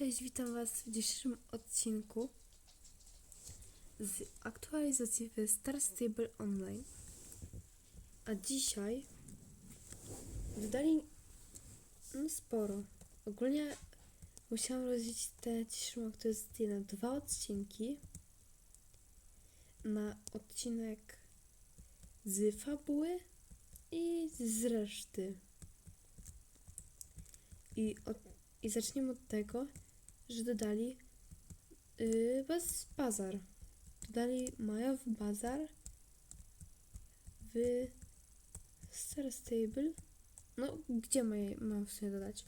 Cześć, witam Was w dzisiejszym odcinku z aktualizacji w Star Stable Online. A dzisiaj dodali no sporo. Ogólnie musiałam rozdzielić tę dzisiejszą aktualizację na dwa odcinki. Na odcinek z fabuły i z reszty. I, od, I zaczniemy od tego, że dodali yy, bazar. Dodali majowy bazar w Star Stable. No, gdzie mają mam w sobie dodać?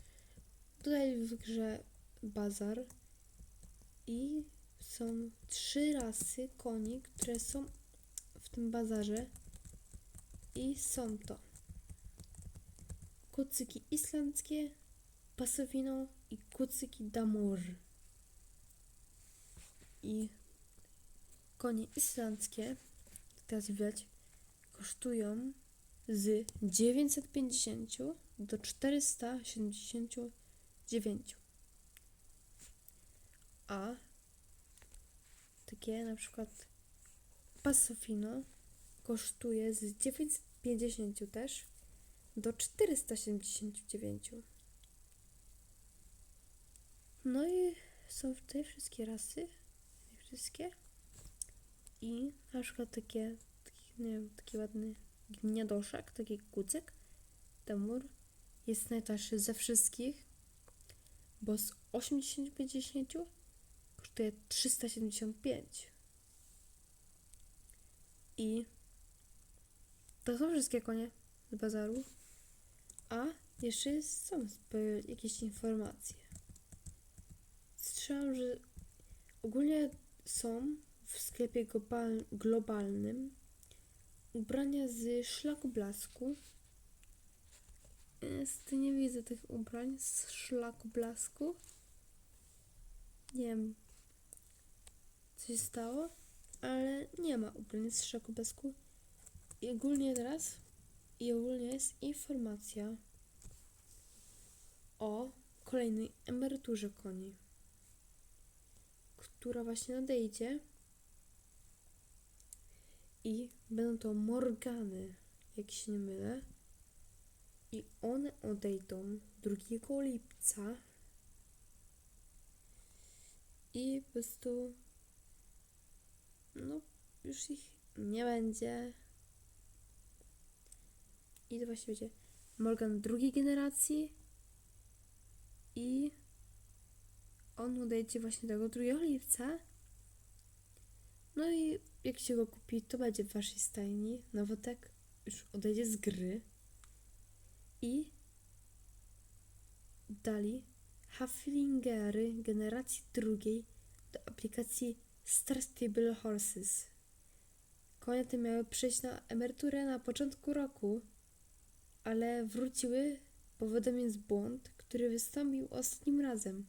Dodali w grze bazar i są trzy rasy koni, które są w tym bazarze i są to kucyki islandzkie, pasowino i kucyki damur. I konie islandzkie, teraz widać, kosztują z 950 do 479. A takie na przykład pasofino kosztuje z 950 też do 479. No i są tutaj wszystkie rasy. Nie wszystkie. I na przykład takie, taki, nie wiem, taki ładny gniadoszek, taki kucyk, tamur, jest najtańszy ze wszystkich, bo z 850 kosztuje 375. I to są wszystkie konie z bazaru. A jeszcze są jakieś informacje. Słyszałam, że ogólnie są w sklepie global, globalnym ubrania z szlaku blasku. Niestety nie widzę tych ubrań z szlaku blasku. Nie wiem, co się stało, ale nie ma ubrań z szlaku blasku. I ogólnie teraz, i ogólnie jest informacja o kolejnej emeryturze koni która właśnie nadejdzie. I będą to Morgany, jak się nie mylę. I one odejdą 2 lipca. I po prostu no już ich nie będzie. I to właśnie będzie Morgan drugiej generacji i on odejdzie właśnie tego 2 lipca. No i jak się go kupi, to będzie w waszej stajni. Nowotek już odejdzie z gry. I dali Haflingery generacji drugiej do aplikacji Star Stable Horses. Konie te miały przejść na emeryturę na początku roku, ale wróciły powodem jest błąd, który wystąpił ostatnim razem.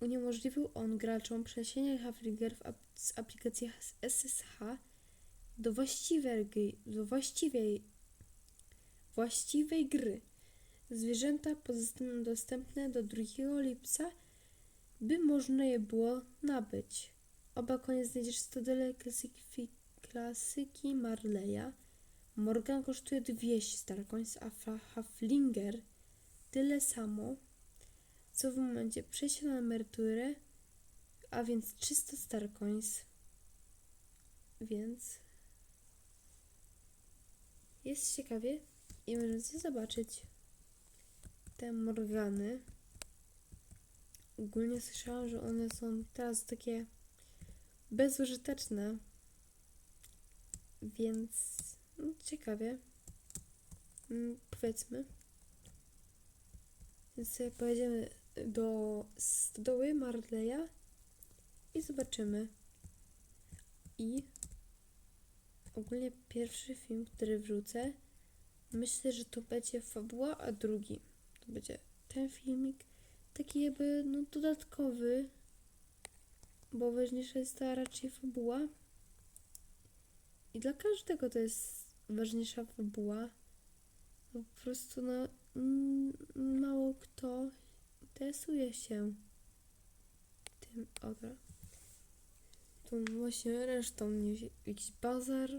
Uniemożliwił on graczom przeniesienie Haflingerów ap z aplikacji SSH do właściwej, do właściwej, właściwej gry. Zwierzęta pozostaną dostępne do 2 lipca, by można je było nabyć. Oba konie znajdziesz w klasyki, klasyki Marleya. Morgan kosztuje 200 Starcoins, a Haflinger tyle samo co w momencie przejścia na emeryturę, a więc 300 Starcoins. Więc jest ciekawie i możecie zobaczyć te Morgany. Ogólnie słyszałam, że one są teraz takie bezużyteczne, więc no, ciekawie. Mm, powiedzmy. Więc sobie pojedziemy do stodoły Marleya i zobaczymy. I ogólnie pierwszy film, który wrzucę, myślę, że to będzie fabuła, a drugi to będzie ten filmik, taki jakby no dodatkowy, bo ważniejsza jest ta raczej fabuła. I dla każdego to jest ważniejsza fabuła. Po prostu no mało kto interesuje się tym, o dobra. Tą właśnie resztą jakiś bazar,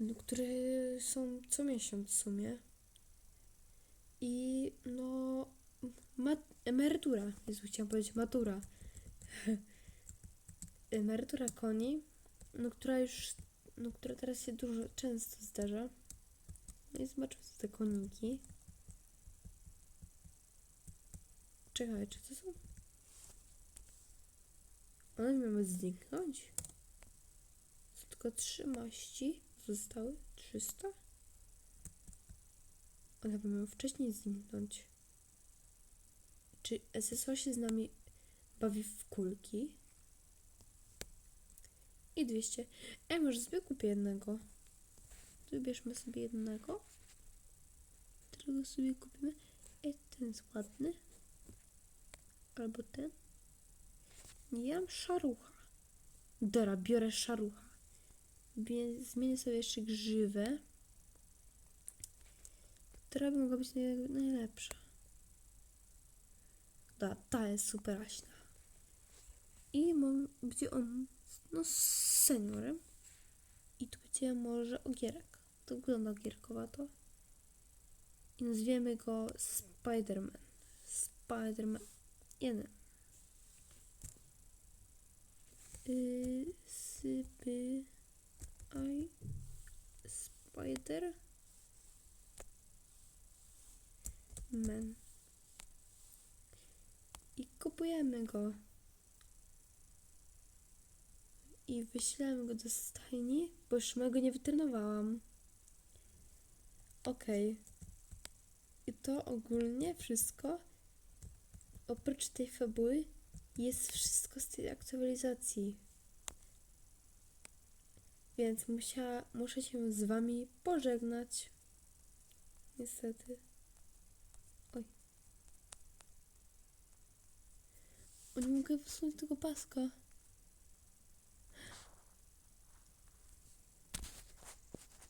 no, które są co miesiąc w sumie. I no, mat- emerytura, Jezu, chciałam powiedzieć matura. emerytura koni, no która już, no która teraz się dużo, często zdarza. No i zobaczmy co te koniki. Czekaj, czy to są? One miały zniknąć? Są tylko trzy maści zostały? 300? One by miały wcześniej zniknąć. Czy SSO się z nami bawi w kulki? I 200. Ej, może sobie kupię jednego. Wybierzmy sobie jednego. Którego sobie kupimy. Ej, ten jest ładny. Albo ten. Nie, ja mam szarucha. Dobra, biorę szarucha. Zmienię sobie jeszcze grzywę. Która by mogła być naj- najlepsza. Da, ta jest super aśna. I mam, będzie on no, seniorem. I tu będzie może ogierek. To wygląda ogierkowato. I nazwiemy go Spiderman. Spiderman 1. Y, sypy. I. Spider. Man. I kupujemy go. I wyślemy go do stajni, bo już mego nie wytrenowałam. Okej. I to ogólnie wszystko. Oprócz tej fabuły jest wszystko z tej aktualizacji. Więc musiała, muszę się z wami pożegnać. Niestety. Oj. O, nie mogę wysunąć tego paska.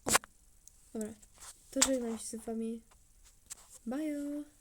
O, dobra. To żegnam się z wami. Bye.